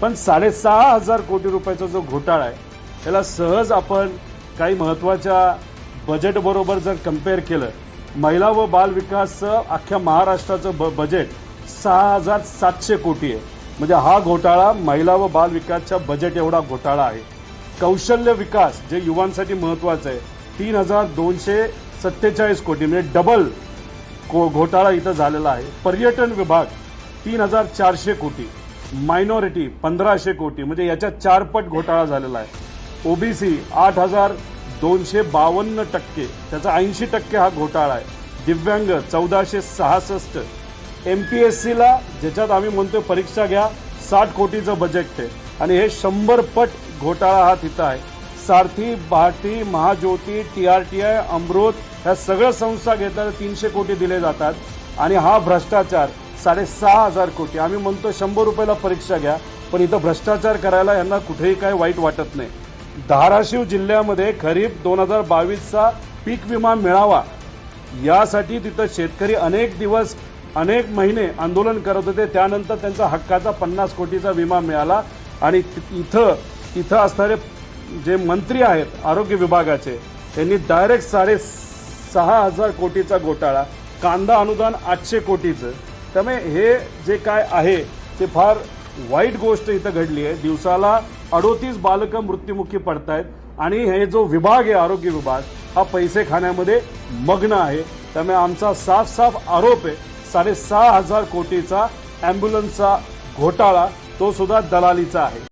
पण साडेसहा हजार कोटी रुपयाचा जो घोटाळा आहे त्याला सहज आपण काही महत्त्वाच्या बजेटबरोबर जर कंपेअर केलं महिला व बाल विकासचं अख्ख्या महाराष्ट्राचं ब बजेट सहा हजार सातशे कोटी आहे. म्हणजे हा घोटाळा महिला व बाल विकासच्या बजेट एवढा घोटाळा आहे. कौशल्य विकास जे युवांसाठी महत्त्वाचं आहे तीन हजार दोनशे सत्तेचाळीस कोटी म्हणजे डबल को घोटाळा इथं झालेला आहे. पर्यटन विभाग तीन हजार चारशे कोटी. मायनॉरिटी पंधराशे कोटी म्हणजे याच्यात चारपट घोटाळा झालेला आहे. ओबीसी आठ हजार दोनशे बावन्न टक्के त्याचा ऐंशी टक्के हा घोटाळा आहे. दिव्यांग चौदाशे सहासष्ट. एम पी एस सीला ज्याच्यात आम्ही म्हणतोय परीक्षा घ्या साठ कोटीचं बजेट आहे. आणि हे शंभर पट घोटाळा हा तिथं आहे. Sarathi BARTI Mahajyoti T R T I AMRUT ह्या सगळ्या संस्था घेतल्या तीनशे कोटी दिले जातात. आणि हा भ्रष्टाचार साडेसहा हजार कोटी. आम्ही म्हणतो शंभर रुपयाला परीक्षा घ्या पण इथं भ्रष्टाचार करायला यांना कुठेही काय वाईट वाटत नाही. धाराशिव जिल्ह्यामध्ये खरीप दोन हजार बावीसचा पीक विमा मिळावा. यासाठी तिथं शेतकरी अनेक दिवस अनेक महिने आंदोलन करत होते. त्यानंतर त्यांचा हक्काचा पन्नास कोटीचा विमा मिळाला आणि इथं इथं असणारे जे मंत्री आहेत आरोग्य विभागाचे त्यांनी डायरेक्ट साडे सहा हजार कोटीचा घोटाळा कांदा अनुदान आठशे कोटीचं त्यामुळे हे जे काय आहे ते फार वाईट गोष्ट इथं घडली आहे. दिवसाला अडोतीस बालकं मृत्युमुखी पडतायत आणि हे जो विभाग आहे आरोग्य विभाग हा पैसे खाण्यामध्ये मग्न आहे. त्यामुळे आमचा साफ साफ आरोप आहे साडेसहा हजार कोटीचा ॲम्ब्युलन्सचा घोटाळा तो सुद्धा दलालीचा आहे.